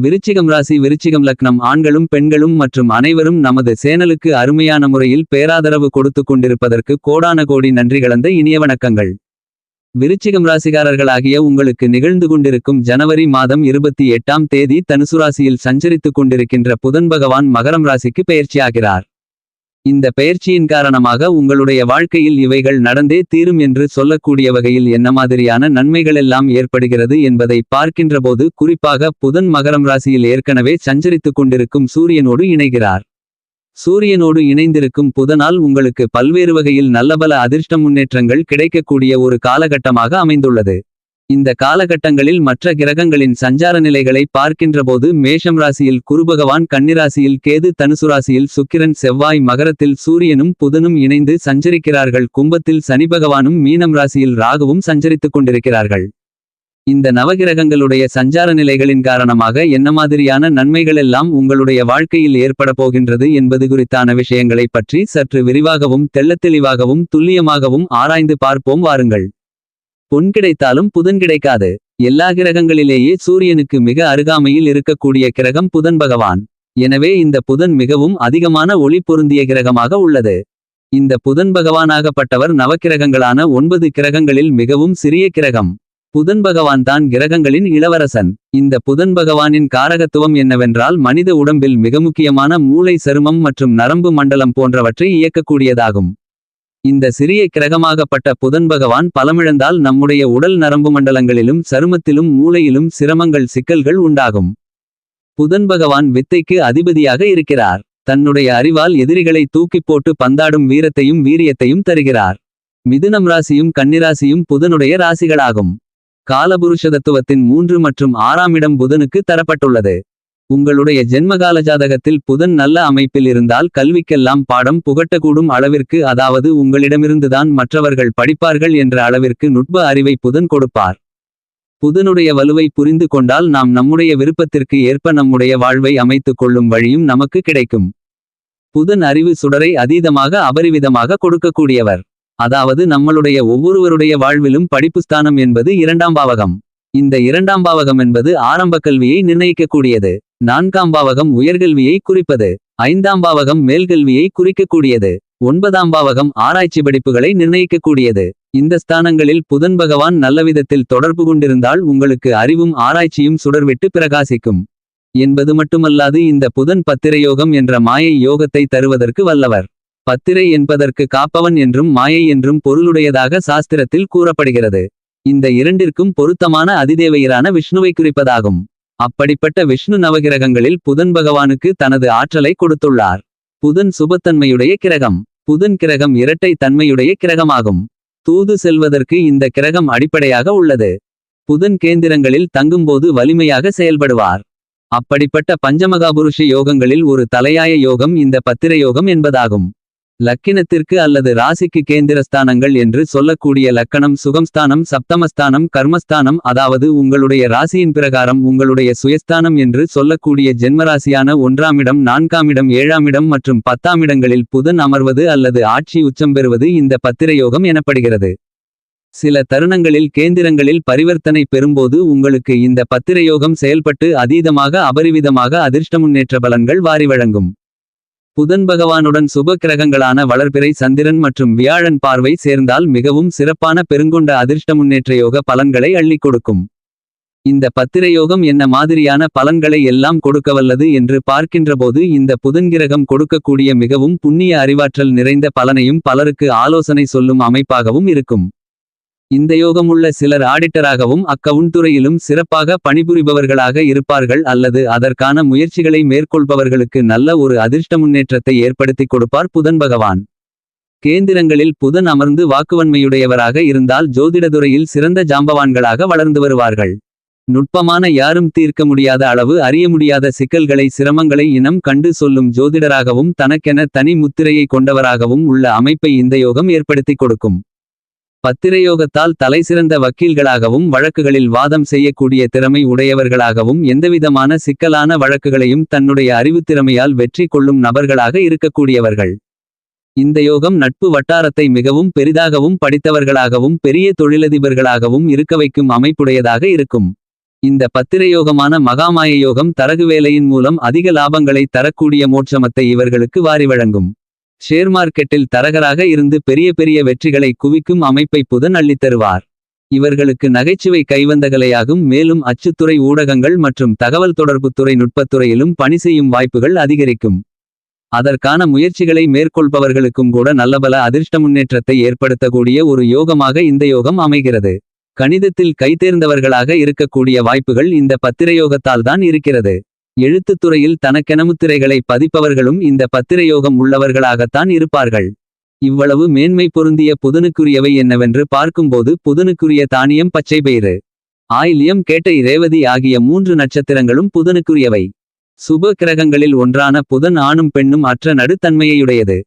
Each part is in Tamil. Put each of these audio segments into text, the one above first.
விருச்சிகம் ராசி விருச்சிகம் லக்னம். ஆண்களும் பெண்களும் மற்றும் அனைவரும் நமது சேனலுக்கு அருமையான முறையில் பேராதரவு கொடுத்து கொண்டிருப்பதற்கு கோடான கோடி நன்றி கலந்த இனிய வணக்கங்கள். விருச்சிகம் ராசிகாரர்களாகிய உங்களுக்கு நிகழ்ந்து கொண்டிருக்கும் ஜனவரி மாதம் இருபத்தி எட்டாம் தேதி தனுசு ராசியில் சஞ்சரித்துக் கொண்டிருக்கின்ற புதன் பகவான் மகரம் ராசிக்கு பெயர்ச்சியாகிறார். இந்த பெயர்ச்சியின் காரணமாக உங்களுடைய வாழ்க்கையில் இவைகள் நடந்தே தீரும் என்று சொல்லக்கூடிய வகையில் என்ன மாதிரியான நன்மைகளெல்லாம் ஏற்படுகிறது என்பதை பார்க்கின்றபோது குறிப்பாக புதன் மகரம் ராசியில் ஏற்கனவே சஞ்சரித்துக் கொண்டிருக்கும் சூரியனோடு இணைகிறார். சூரியனோடு இணைந்திருக்கும் புதனால் உங்களுக்கு பல்வேறு வகையில் நல்லபல அதிர்ஷ்ட முன்னேற்றங்கள் கிடைக்கக்கூடிய ஒரு காலகட்டமாக அமைந்துள்ளது. இந்த காலகட்டங்களில் மற்ற கிரகங்களின் சஞ்சார நிலைகளை பார்க்கின்றபோது மேஷம் ராசியில் குருபகவான் கன்னிராசியில் கேது தனுசு ராசியில் சுக்கிரன் செவ்வாய் மகரத்தில் சூரியனும் புதனும் இணைந்து சஞ்சரிக்கிறார்கள். கும்பத்தில் சனி பகவானும் மீனம் ராசியில் ராகுவும் சஞ்சரித்துக் கொண்டிருக்கிறார்கள். இந்த நவகிரகங்களுடைய சஞ்சார நிலைகளின் காரணமாக என்ன மாதிரியான நன்மைகளெல்லாம் உங்களுடைய வாழ்க்கையில் ஏற்பட போகின்றது என்பது குறித்தான விஷயங்களைப் பற்றி சற்று விரிவாகவும் தெள்ளத்தெளிவாகவும் துல்லியமாகவும் ஆராய்ந்து பார்ப்போம். வாருங்கள். பொன் கிடைத்தாலும் புதன் கிடைக்காது. எல்லா கிரகங்களிலேயே சூரியனுக்கு மிக அருகாமையில் இருக்கக்கூடிய கிரகம் புதன் பகவான். எனவே இந்த புதன் மிகவும் அதிகமான ஒளி பொருந்திய கிரகமாக உள்ளது. இந்த புதன் பகவானாகப்பட்டவர் நவக்கிரகங்களான ஒன்பது கிரகங்களில் மிகவும் சிறிய கிரகம். புதன் பகவான் தான் கிரகங்களின் இளவரசன். இந்த புதன் பகவானின் காரகத்துவம் என்னவென்றால் மனித உடம்பில் மிக முக்கியமான மூளை சருமம் மற்றும் நரம்பு மண்டலம் போன்றவற்றை இயக்கக்கூடியதாகும். இந்த சிறிய கிரகமாகப்பட்ட புதன் பகவான் பலமிழந்தால் நம்முடைய உடல் நரம்பு மண்டலங்களிலும் சருமத்திலும் மூளையிலும் சிரமங்கள் சிக்கல்கள் உண்டாகும். புதன் பகவான் வித்தைக்கு அதிபதியாக இருக்கிறார். தன்னுடைய அறிவால் எதிரிகளை தூக்கிப் போட்டு பந்தாடும் வீரத்தையும் வீரியத்தையும் தருகிறார். மிதுனம் ராசியும் கன்னிராசியும் புதனுடைய ராசிகளாகும். காலபுருஷ தத்துவத்தின் மூன்று மற்றும் ஆறாம் இடம் புதனுக்கு தரப்பட்டுள்ளது. உங்களுடைய ஜென்மகால ஜாதகத்தில் புதன் நல்ல அமைப்பில் இருந்தால் கல்விக்கெல்லாம் பாடம் புகட்டக்கூடும் அளவிற்கு அதாவது உங்களிடமிருந்துதான் மற்றவர்கள் படிப்பார்கள் என்ற அளவிற்கு நுட்ப அறிவை புதன் கொடுப்பார். புதனுடைய வலுவை புரிந்து கொண்டால் நாம் நம்முடைய விருப்பத்திற்கு ஏற்ப நம்முடைய வாழ்வை அமைத்துக் கொள்ளும் வழியும் நமக்கு கிடைக்கும். புதன் அறிவு சுடரை அதீதமாக அபரிவிதமாக கொடுக்கக்கூடியவர். அதாவது நம்மளுடைய ஒவ்வொருவருடைய வாழ்விலும் படிப்புஸ்தானம் என்பது இரண்டாம் பாவகம். இந்த இரண்டாம் பாவகம் என்பது ஆரம்ப கல்வியை நிர்ணயிக்கக்கூடியது. நான்காம் பாவகம் உயர்கல்வியை குறிப்பது. ஐந்தாம் பாவகம் மேல்கல்வியை குறிக்கக்கூடியது. ஒன்பதாம் பாவகம் ஆராய்ச்சி படிப்புகளை நிர்ணயிக்கக்கூடியது. இந்த ஸ்தானங்களில் புதன் பகவான் நல்லவிதத்தில் தொடர்பு கொண்டிருந்தால் உங்களுக்கு அறிவும் ஆராய்ச்சியும் சுடர்விட்டு பிரகாசிக்கும். என்பது மட்டுமல்லாது இந்த புதன் பத்திரயோகம் என்ற மாயை யோகத்தை தருவதற்கு வல்லவர். பத்திரை என்பதற்கு காப்பவன் என்றும் மாயை என்றும் பொருளுடையதாக சாஸ்திரத்தில் கூறப்படுகிறது. இந்த இரண்டிற்கும் பொருத்தமான அதிதேவையரான விஷ்ணுவை குறிப்பதாகும். அப்படிப்பட்ட விஷ்ணு நவகிரகங்களில் புதன் பகவானுக்கு தனது ஆற்றலை கொடுத்துள்ளார். புதன் சுபத்தன்மையுடைய கிரகம். புதன் கிரகம் இரட்டை தன்மையுடைய கிரகமாகும். தூது செல்வதற்கு இந்த கிரகம் அடிப்படையாக உள்ளது. புதன் கேந்திரங்களில் தங்கும்போது வலிமையாக செயல்படுவார். அப்படிப்பட்ட பஞ்சமகாபுருஷ யோகங்களில் ஒரு தலையாய யோகம் இந்த பத்திர யோகம் என்பதாகும். லக்கினத்திற்கு அல்லது ராசிக்கு கேந்திரஸ்தானங்கள் என்று சொல்லக்கூடிய லக்கணம் சுகம்ஸ்தானம் சப்தமஸ்தானம் கர்மஸ்தானம் அதாவது உங்களுடைய ராசியின் பிரகாரம் உங்களுடைய சுயஸ்தானம் என்று சொல்லக்கூடிய ஜென்மராசியான ஒன்றாமிடம் நான்காமிடம் ஏழாமிடம் மற்றும் பத்தாமிடங்களில் புதன் அமர்வது அல்லது ஆட்சி உச்சம் பெறுவது இந்த பத்திரயோகம் எனப்படுகிறது. சில தருணங்களில் கேந்திரங்களில் பரிவர்த்தனை பெறும்போது உங்களுக்கு இந்த பத்திரயோகம் செயல்பட்டு அதீதமாக அபரிவிதமாக அதிர்ஷ்ட முன்னேற்ற பலன்கள் வாரி வழங்கும். புதன் பகவானுடன் சுப கிரகங்களான வளர்பிறை சந்திரன் மற்றும் வியாழன் பார்வை சேர்ந்தால் மிகவும் சிறப்பான பெருங்கொண்ட அதிர்ஷ்ட முன்னேற்ற யோக பலன்களை அள்ளிக் கொடுக்கும். இந்த பத்திரயோகம் என்ன மாதிரியான பலன்களை எல்லாம் கொடுக்கவல்லது என்று பார்க்கின்றபோது இந்த புதன்கிரகம் கொடுக்கக்கூடிய மிகவும் புண்ணிய அறிவாற்றல் நிறைந்த பலனையும் பலருக்கு ஆலோசனை சொல்லும் அமைப்பாகவும் இருக்கும். இந்த யோகமுள்ள சிலர் ஆடிட்டராகவும் அக்கவுண்ட் துறையிலும் சிறப்பாக பணிபுரிபவர்களாக இருப்பார்கள் அல்லது அதற்கான முயற்சிகளை மேற்கொள்பவர்களுக்கு நல்ல ஒரு அதிர்ஷ்ட முன்னேற்றத்தை ஏற்படுத்திக் கொடுப்பார் புதன் பகவான். கேந்திரங்களில் புதன் அமர்ந்து வாக்குவன்மையுடையவராக இருந்தால் ஜோதிடதுறையில் சிறந்த ஜாம்பவான்களாக வளர்ந்து வருவார்கள். நுட்பமான யாரும் தீர்க்க முடியாத அளவு அறிய முடியாத சிக்கல்களை சிரமங்களை இனம் கண்டு சொல்லும் ஜோதிடராகவும் தனக்கென தனி முத்திரையை கொண்டவராகவும் உள்ள அமைப்பை இந்த யோகம் ஏற்படுத்திக் கொடுக்கும். பத்திரயோகத்தால் தலைசிறந்த வக்கீல்களாகவும் வழக்குகளில் வாதம் செய்யக்கூடிய திறமை உடையவர்களாகவும் எந்தவிதமான சிக்கலான வழக்குகளையும் தன்னுடைய அறிவுத்திறமையால் வெற்றி கொள்ளும் நபர்களாக இருக்கக்கூடியவர்கள். இந்த யோகம் நட்பு வட்டாரத்தை மிகவும் பெரிதாகவும் படித்தவர்களாகவும் பெரிய தொழிலதிபர்களாகவும் இருக்க வைக்கும் அமைப்புடையதாக இருக்கும். இந்த பத்திரயோகமான மகாமாய யோகம் தரகு வேலையின் மூலம் அதிக லாபங்களை தரக்கூடிய மோட்சமத்தை இவர்களுக்கு வாரி வழங்கும். ஷேர் மார்க்கெட்டில் தரகராக இருந்து பெரிய பெரிய வெற்றிகளை குவிக்கும் அமைப்பை புதன் அள்ளித்தருவார். இவர்களுக்கு நகைச்சுவை கைவந்தகலையாகும். மேலும் அச்சுத்துறை ஊடகங்கள் மற்றும் தகவல் தொடர்புத்துறை நுட்பத்துறையிலும் பணி செய்யும் வாய்ப்புகள் அதிகரிக்கும். அதற்கான முயற்சிகளை மேற்கொள்பவர்களுக்கும் கூட நல்லபல அதிர்ஷ்ட முன்னேற்றத்தை ஏற்படுத்தக்கூடிய ஒரு யோகமாக இந்த யோகம் அமைகிறது. கணிதத்தில் கைதேர்ந்தவர்களாக இருக்கக்கூடிய வாய்ப்புகள் இந்த பத்திரயோகத்தால் தான் இருக்கிறது. எழுத்துத் துறையில் பதிப்பவர்களும் இந்த பத்திரயோகம் உள்ளவர்களாகத்தான் இருப்பார்கள். இவ்வளவு மேன்மை பொருந்திய புதனுக்குரியவை என்னவென்று பார்க்கும்போது புதனுக்குரிய தானியம் பச்சை பயிறு. ஆயில்யம் கேட்டை ரேவதி ஆகிய மூன்று நட்சத்திரங்களும் புதனுக்குரியவை. சுப கிரகங்களில் ஒன்றான புதன் ஆணும் பெண்ணும் அற்ற நடுத்தன்மையுடையது.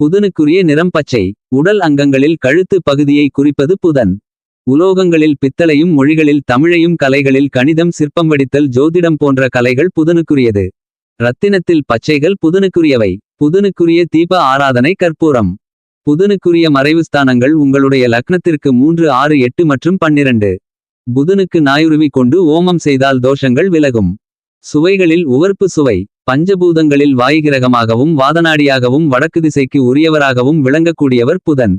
புதனுக்குரிய நிறம் பச்சை. உடல் அங்கங்களில் கழுத்து பகுதியை குறிப்பது புதன். உலோகங்களில் பித்தளையும் மொழிகளில் தமிழையும் கலைகளில் கணிதம் சிற்பம் வடித்தல் ஜோதிடம் போன்ற கலைகள் புதனுக்குரியது ரத்தினத்தில் பச்சைகள் புதனுக்குரியவை புதனுக்குரிய தீப ஆராதனை கற்பூரம். புதனுக்குரிய மறைவு ஸ்தானங்கள் உங்களுடைய லக்னத்திற்கு மூன்று ஆறு எட்டு மற்றும் பன்னிரண்டு. புதனுக்கு நாயுருவி கொண்டு ஓமம் செய்தால் தோஷங்கள் விலகும். சுவைகளில் உவர்ப்பு சுவை. பஞ்சபூதங்களில் வாயுகிரகமாகவும் வாதநாடியாகவும் வடக்கு திசைக்கு உரியவராகவும் விளங்கக்கூடியவர் புதன்.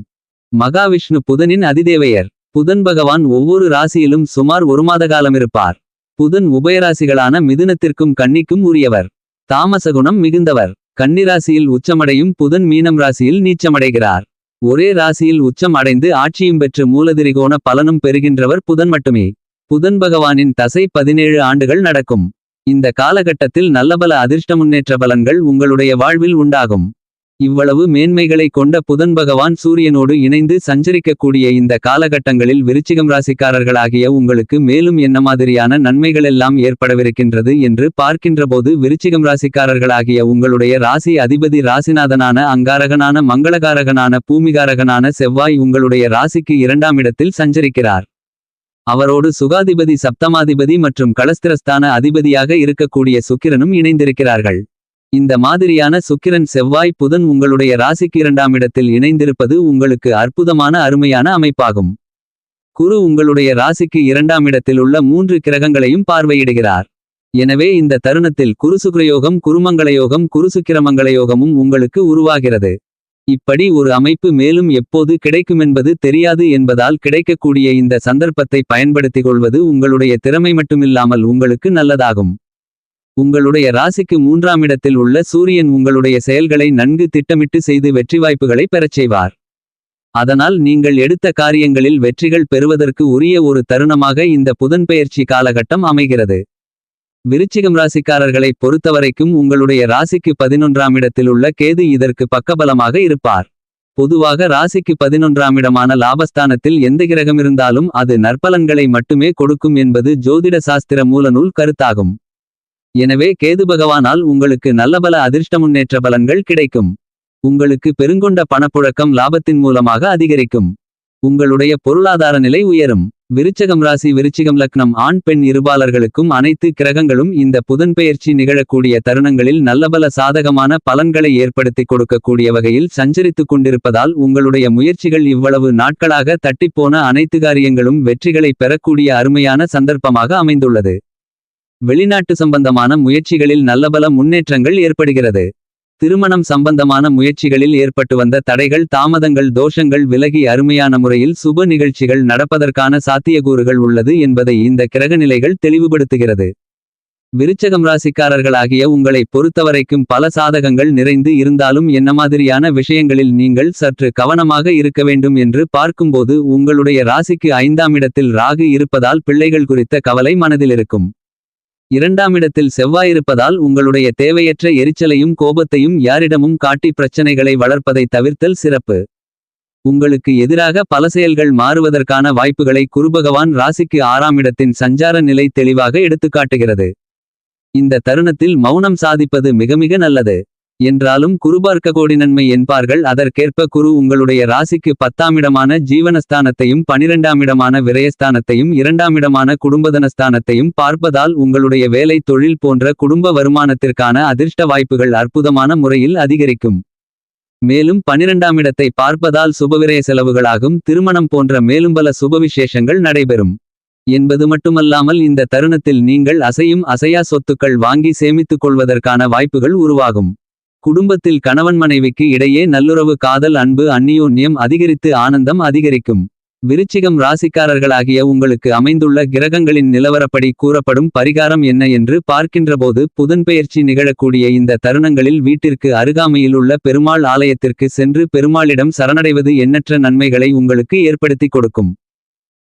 மகாவிஷ்ணு புதனின் அதிதேவையர். புதன் பகவான் ஒவ்வொரு ராசியிலும் சுமார் ஒரு மாத காலம் இருப்பார். புதன் உபயராசிகளான மிதுனத்திற்கும் கன்னிக்கும் உரியவர். தாமசகுணம் மிகுந்தவர். கன்னிராசியில் உச்சமடையும் புதன் மீனம் ராசியில் நீச்சமடைகிறார். ஒரே ராசியில் உச்சம் அடைந்து ஆட்சியும் பெற்று மூலதிரிகோண பலனும் பெறுகின்றவர் புதன் மட்டுமே. புதன் பகவானின் தசை பதினேழு ஆண்டுகள் நடக்கும். இந்த காலகட்டத்தில் நல்லபல அதிர்ஷ்ட முன்னேற்ற பலன்கள் உங்களுடைய வாழ்வில் உண்டாகும். இவ்வளவு மேன்மைகளை கொண்ட புதன் பகவான் சூரியனோடு இணைந்து சஞ்சரிக்கக்கூடிய இந்த காலகட்டங்களில் விருச்சிகம் ராசிக்காரர்களாகிய உங்களுக்கு மேலும் என்ன மாதிரியான நன்மைகளெல்லாம் ஏற்படவிருக்கின்றது என்று பார்க்கின்றபோது விருச்சிகம் ராசிக்காரர்களாகிய உங்களுடைய ராசி அதிபதி ராசிநாதனான அங்காரகனான மங்களகாரகனான பூமிகாரகனான செவ்வாய் உங்களுடைய ராசிக்கு இரண்டாம் இடத்தில் சஞ்சரிக்கிறார். அவரோடு சுகாதிபதி சப்தமாதிபதி மற்றும் களஸ்திரஸ்தான அதிபதியாக இருக்கக்கூடிய சுக்கிரனும் இணைந்திருக்கிறார்கள். இந்த மாதிரியான சுக்கிரன் செவ்வாய் புதன் உங்களுடைய ராசிக்கு இரண்டாம் இடத்தில் இணைந்திருப்பது உங்களுக்கு அற்புதமான அருமையான அமைப்பாகும். குரு உங்களுடைய ராசிக்கு இரண்டாம் இடத்தில் உள்ள மூன்று கிரகங்களையும் பார்வையிடுகிறார். எனவே இந்த தருணத்தில் குருசுக்கிரயோகம் குருமங்களயோகம் குருசுக்கிரமங்களயோகமும் உங்களுக்கு உருவாகிறது. இப்படி ஒரு அமைப்பு மேலும் எப்போது கிடைக்குமென்பது தெரியாது என்பதால் கிடைக்கக்கூடிய இந்த சந்தர்ப்பத்தை பயன்படுத்திக் கொள்வது உங்களுடைய திறமை மட்டுமில்லாமல் உங்களுக்கு நல்லதாகும். உங்களுடைய ராசிக்கு மூன்றாம் இடத்தில் உள்ள சூரியன் உங்களுடைய செயல்களை நன்கு திட்டமிட்டு செய்து வெற்றி வாய்ப்புகளை பெறச் செய்வார். அதனால் நீங்கள் எடுத்த காரியங்களில் வெற்றிகள் பெறுவதற்கு உரிய ஒரு தருணமாக இந்த புதன்பெயர்ச்சி காலகட்டம் அமைகிறது. விருச்சிகம் ராசிக்காரர்களை பொறுத்தவரைக்கும் உங்களுடைய ராசிக்கு பதினொன்றாம் இடத்தில் உள்ள கேது இதற்கு பக்கபலமாக இருப்பார். பொதுவாக ராசிக்கு பதினொன்றாம் இடமான லாபஸ்தானத்தில் எந்த கிரகம் இருந்தாலும் அது நற்பலன்களை மட்டுமே கொடுக்கும் என்பது ஜோதிட சாஸ்திர மூலநூல் கருத்தாகும். எனவே கேது பகவானால் உங்களுக்கு நல்லபல அதிர்ஷ்ட முன்னேற்ற பலன்கள் கிடைக்கும். உங்களுக்கு பெருங்கொண்ட பணப்புழக்கம் லாபத்தின் மூலமாக அதிகரிக்கும். உங்களுடைய பொருளாதார நிலை உயரும். விருச்சகம் ராசி விருச்சிகம் லக்னம் ஆண் பெண் இருபாலர்களுக்கும் அனைத்து கிரகங்களும் இந்த புதன்பெயர்ச்சி நிகழக்கூடிய தருணங்களில் நல்லபல சாதகமான பலன்களை ஏற்படுத்திக் கொடுக்கக்கூடிய வகையில் சஞ்சரித்துக் கொண்டிருப்பதால் உங்களுடைய முயற்சிகள் இவ்வளவு நாட்களாக தட்டிப்போன அனைத்து காரியங்களும் வெற்றிகளை பெறக்கூடிய அருமையான சந்தர்ப்பமாக அமைந்துள்ளது. வெளிநாட்டு சம்பந்தமான முயற்சிகளில் நல்லபல முன்னேற்றங்கள் ஏற்படுகிறது. திருமணம் சம்பந்தமான முயற்சிகளில் ஏற்பட்டு வந்த தடைகள் தாமதங்கள் தோஷங்கள் விலகி அருமையான முறையில் சுப நிகழ்ச்சிகள் நடப்பதற்கான சாத்தியக்கூறுகள் உள்ளது என்பதை இந்த கிரகநிலைகள் தெளிவுபடுத்துகிறது. விருச்சகம் ராசிக்காரர்களாகிய உங்களை பொறுத்தவரைக்கும் பல சாதகங்கள் நிறைந்து இருந்தாலும் என்ன மாதிரியான விஷயங்களில் நீங்கள் சற்று கவனமாக இருக்க வேண்டும் என்று பார்க்கும்போது உங்களுடைய ராசிக்கு ஐந்தாம் இடத்தில் ராகு இருப்பதால் பிள்ளைகள் குறித்த கவலை மனதில் இருக்கும். இரண்டாம் இடத்தில் செவ்வாயிருப்பதால் உங்களுடைய தேவையற்ற எரிச்சலையும் கோபத்தையும் யாரிடமும் காட்டி பிரச்சனைகளை வளர்ப்பதை தவிர்த்தல் சிறப்பு. உங்களுக்கு எதிராக பல செயல்கள் மாறுவதற்கான வாய்ப்புகளை குருபகவான் ராசிக்கு ஆறாம் இடத்தின் சஞ்சார நிலை தெளிவாக எடுத்துக்காட்டுகிறது. இந்த தருணத்தில் மௌனம் சாதிப்பது மிக மிக நல்லது. என்றாலும் குருபார்க்க கோடி நன்மை என்பார்கள். அதற்கேற்ப குரு உங்களுடைய ராசிக்கு பத்தாமிடமான ஜீவனஸ்தானத்தையும் பனிரெண்டாமிடமான விரயஸ்தானத்தையும் இரண்டாமிடமான குடும்பதனஸ்தானத்தையும் பார்ப்பதால் உங்களுடைய வேலை தொழில் போன்ற குடும்ப வருமானத்திற்கான அதிர்ஷ்ட வாய்ப்புகள் அற்புதமான முறையில் அதிகரிக்கும். மேலும் பனிரெண்டாமிடத்தை பார்ப்பதால் சுபவிரய செலவுகளாகும். திருமணம் போன்ற மேலும் பல சுபவிசேஷங்கள் நடைபெறும். என்பது மட்டுமல்லாமல் இந்த தருணத்தில் நீங்கள் அசையும் அசையா சொத்துக்கள் வாங்கி சேமித்துக் கொள்வதற்கான வாய்ப்புகள் உருவாகும். குடும்பத்தில் கணவன் மனைவிக்கு இடையே நல்லுறவு காதல் அன்பு அந்நியோன்யம் அதிகரித்து ஆனந்தம் அதிகரிக்கும். விருச்சிகம் ராசிக்காரர்களாகிய உங்களுக்கு அமைந்துள்ள கிரகங்களின் நிலவரப்படி கூறப்படும் பரிகாரம் என்ன என்று பார்க்கின்றபோது புதன்பெயர்ச்சி நிகழக்கூடிய இந்த தருணங்களில் வீட்டிற்கு அருகாமையில் உள்ள பெருமாள் ஆலயத்திற்கு சென்று பெருமாளிடம் சரணடைவது எண்ணற்ற நன்மைகளை உங்களுக்கு ஏற்படுத்திக் கொடுக்கும்.